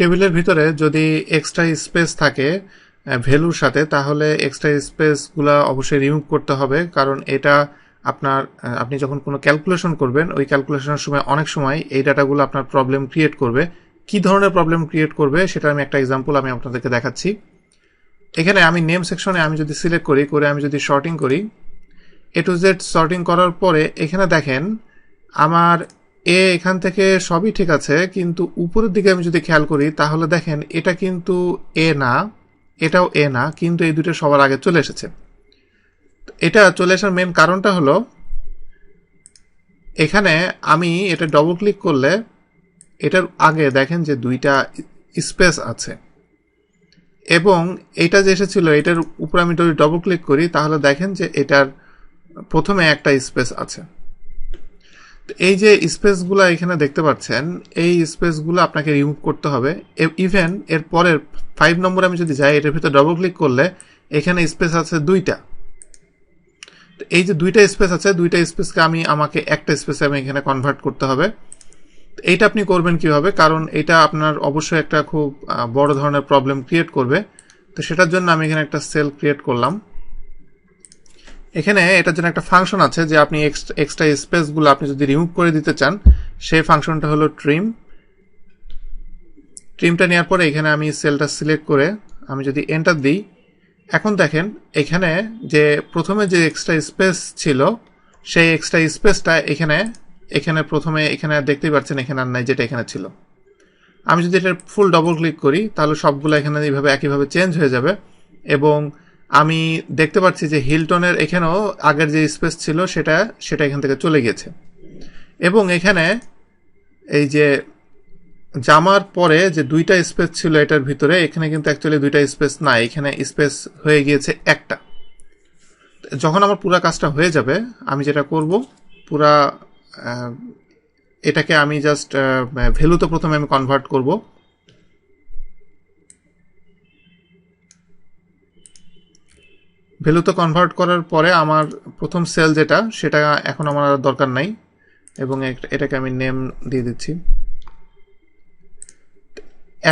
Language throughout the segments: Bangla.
টেবিলের ভিতরে যদি এক্সট্রা স্পেস থাকে ভ্যালুর সাথে, তাহলে এক্সট্রা স্পেসগুলো অবশ্যই রিমুভ করতে হবে। কারণ এটা আপনার আপনি যখন কোনো ক্যালকুলেশন করবেন, ওই ক্যালকুলেশনের সময় অনেক সময় এই ডাটাগুলো আপনার প্রবলেম ক্রিয়েট করবে। কি ধরনের প্রবলেম ক্রিয়েট করবে, সেটা আমি একটা এক্সাম্পল আমি আপনাদেরকে দেখাচ্ছি। এখানে আমি নেম সেকশনে আমি যদি সিলেক্ট করি, করে আমি যদি শর্টিং করি এ টু জেড শর্টিং করার পরে এখানে দেখেন, আমার এ এখান থেকে সবই ঠিক আছে, কিন্তু উপরের দিকে আমি যদি খেয়াল করি, তাহলে দেখেন এটা কিন্তু এ না, এটাও এ না, কিন্তু এই দুটো সবার আগে চলে এসেছে। এটা চলে আসার মেন কারণটা হলো, এখানে আমি এটা ডবল ক্লিক করলে এটার আগে দেখেন যে দুইটা স্পেস আছে। এবং এটা যে এসেছিল, এটার উপর আমি যদি ডবল ক্লিক করি, তাহলে দেখেন যে এটার প্রথমে একটা স্পেস আছে। এই যে স্পেসগুলো এখানে দেখতে পাচ্ছেন, এই স্পেসগুলো আপনাকে রিমুভ করতে হবে। ইভেন এর পরের ফাইভ নম্বরে আমি যদি যাই, এটার ভিতরে ডবল ক্লিক করলে এখানে স্পেস আছে দুইটা। এই যে দুইটা স্পেস আছে, দুইটা স্পেসকে আমি, আমাকে একটা স্পেসে আমি এখানে কনভার্ট করতে হবে। এইটা আপনি করবেন কীভাবে? কারণ এটা আপনার অবশ্যই একটা খুব বড় ধরনের প্রবলেম ক্রিয়েট করবে। তো সেটার জন্য আমি এখানে একটা সেল ক্রিয়েট করলাম। এখানে এটার জন্য একটা ফাংশন আছে যে আপনি এক্সট্রা স্পেসগুলো আপনি যদি রিমুভ করে দিতে চান, সেই ফাংশনটা হলো ট্রিম ট্রিমটা নেওয়ার পরে এখানে আমি সেলটা সিলেক্ট করে আমি যদি এন্টার দিই, এখন দেখেন এখানে যে প্রথমে যে এক্সট্রা স্পেস ছিল, সেই এক্সট্রা স্পেসটা এখানে এখানে প্রথমে এখানে দেখতেই পাচ্ছেন এখানে আর নাই যেটা এখানে ছিল। আমি যদি এটা ফুল ডবল ক্লিক করি, তাহলে সবগুলো এখানে এইভাবে একইভাবে চেঞ্জ হয়ে যাবে এবং আমি দেখতে পাচ্ছি যে হিলটনের এখানেও আগের যে স্পেস ছিল সেটা সেটা এখান থেকে চলে গেছে এবং এখানে এই যে জামার পরে যে দুইটা স্পেস ছিল এটার ভিতরে, এখানে কিন্তু অ্যাকচুয়ালি দুইটা স্পেস নাই, এখানে স্পেস হয়ে গিয়েছে একটা। যখন আমার পুরা কাজটা হয়ে যাবে, আমি যেটা করব, পুরা এটাকে আমি জাস্ট ভ্যালুতে প্রথমে আমি কনভার্ট করব। ভ্যালুতে কনভার্ট করার পরে আমার প্রথম সেল যেটা, সেটা এখন আমার আর দরকার নাই এবং এটাকে আমি নেম দিয়ে দিচ্ছি।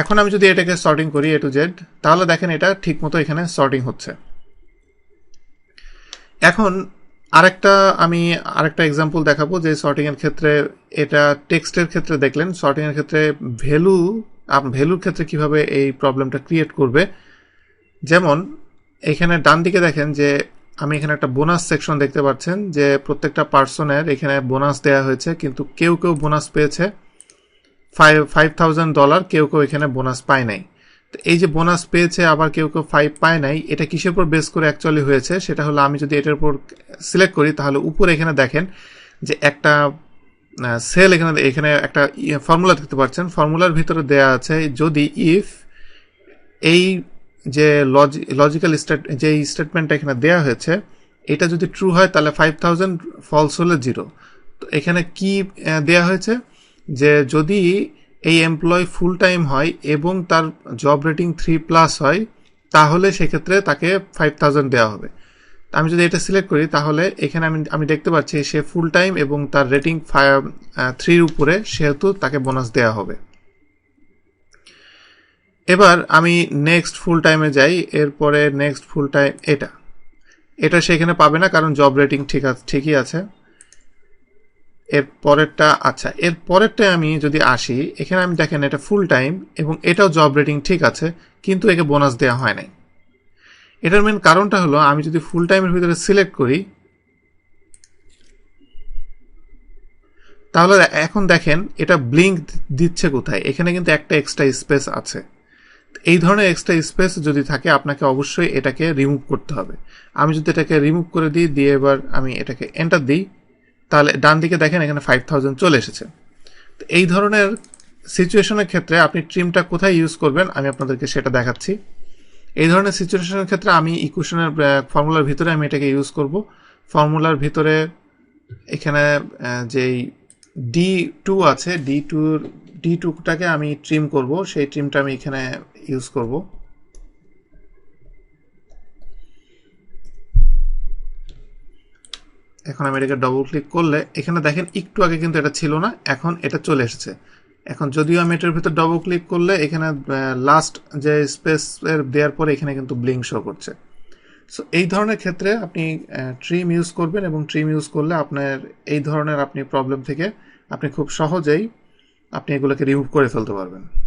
এখন আমি যদি এটাকে সর্টিং করি এ টু জেড তাহলে দেখেন এটা ঠিকমতো এখানে সর্টিং হচ্ছে। এখন আরেকটা, আমি আরেকটা এক্সাম্পল দেখাবো যে সর্টিং এর ক্ষেত্রে, এটা টেক্সটের ক্ষেত্রে দেখলেন সর্টিং এর ক্ষেত্রে ভ্যালু ভ্যালুর ক্ষেত্রে কীভাবে এই প্রবলেমটা ক্রিয়েট করবে? যেমন এখানে ডান দিকে দেখেন যে আমি এখানে একটা বোনাস সেকশন দেখতে পাচ্ছেন যে প্রত্যেকটা পার্সনের এখানে বোনাস দেওয়া হয়েছে, কিন্তু কেউ কেউ বোনাস পেয়েছে। ফাইভ ফাইভ থাউজেন্ড ডলার কেউ কেউ এখানে বোনাস পায় নাই। তো এই যে বোনাস পেয়েছে, আবার কেউ কেউ ফাইভ পায় নাই, এটা কিসের উপর বেস করে অ্যাকচুয়ালি হয়েছে? সেটা হলো আমি যদি এটার উপর সিলেক্ট করি, তাহলে উপরে এখানে দেখেন যে একটা সেল এখানে এখানে একটা ফর্মুলা দেখতে পাচ্ছেন। ফর্মুলার ভিতরে দেয়া আছে, যদি ইফ এই যে লজিক্যাল স্টেট যে স্টেটমেন্টটা এখানে দেয়া হয়েছে, এটা যদি ট্রু হয়, তাহলে ফাইভ থাউজেন্ড ফলস হলে জিরো তো এখানে কি দেয়া হয়েছে? যে যদি এই এমপ্লয় ফুল টাইম হয় এবং তার জব রেটিং থ্রি প্লাস হয়, তাহলে সেক্ষেত্রে তাকে ফাইভ থাউজেন্ড দেওয়া হবে। আমি যদি এটা সিলেক্ট করি, তাহলে এখানে আমি আমি দেখতে পাচ্ছি সে ফুল টাইম এবং তার রেটিং ফাইভ থ্রির উপরে, সেহেতু তাকে বোনাস দেওয়া হবে। এবার আমি নেক্সট ফুল টাইমে যাই, এরপরে নেক্সট ফুল টাইম এটা। এটা সেখানে পাবে না, কারণ জব রেটিং ঠিক আছে ঠিকই আছে। এর পরেরটা আচ্ছা এর পরেরটা আমি যদি আসি, এখানে আমি দেখেন এটা ফুল টাইম এবং এটাও জব রেটিং ঠিক আছে, কিন্তু একে বোনাস দেওয়া হয় নাই। এটার মেন কারণটা হলো, আমি যদি ফুল টাইমের ভিতরে সিলেক্ট করি, তাহলে এখন দেখেন এটা ব্লিঙ্ক দিচ্ছে কোথায়, এখানে কিন্তু একটা এক্সট্রা স্পেস আছে। এই ধরনের এক্সট্রা স্পেস যদি থাকে, আপনাকে অবশ্যই এটাকে রিমুভ করতে হবে। আমি যদি এটাকে রিমুভ করে দিই, দিয়ে এবার আমি এটাকে এন্টার দিই, তাহলে ডান দিকে দেখেন এখানে ফাইভ থাউজেন্ড চলে এসেছে। তো এই ধরনের সিচুয়েশনের ক্ষেত্রে আপনি ট্রিমটা কোথায় ইউজ করবেন, আমি আপনাদেরকে সেটা দেখাচ্ছি। এই ধরনের সিচুয়েশনের ক্ষেত্রে আমি ইকুয়েশনের ফর্মুলার ভিতরে আমি এটাকে ইউজ করব। ফর্মুলার ভিতরে এখানে যেই ডি টু আছে ডি টুর ডি টুকটাকে আমি ট্রিম করব, সেই ট্রিমটা আমি এখানে ইউজ করব। এখন আমি এটাকে ডবল ক্লিক করলে, এখানে দেখেন একটু আগে কিন্তু এটা ছিল না, এখন এটা চলে এসেছে। এখন যদিও আমি এটার ভিতর ডবল ক্লিক করলে, এখানে লাস্ট যে স্পেস দেওয়ার পরে এখানে কিন্তু ব্লিঙ্ক শো করছে। সো এই ধরনের ক্ষেত্রে আপনি ট্রিম ইউজ করবেন এবং ট্রিম ইউজ করলে আপনার, এই ধরনের আপনি প্রবলেম থেকে আপনি খুব সহজেই আপনি এগুলোকে রিমুভ করে ফেলতে পারবেন।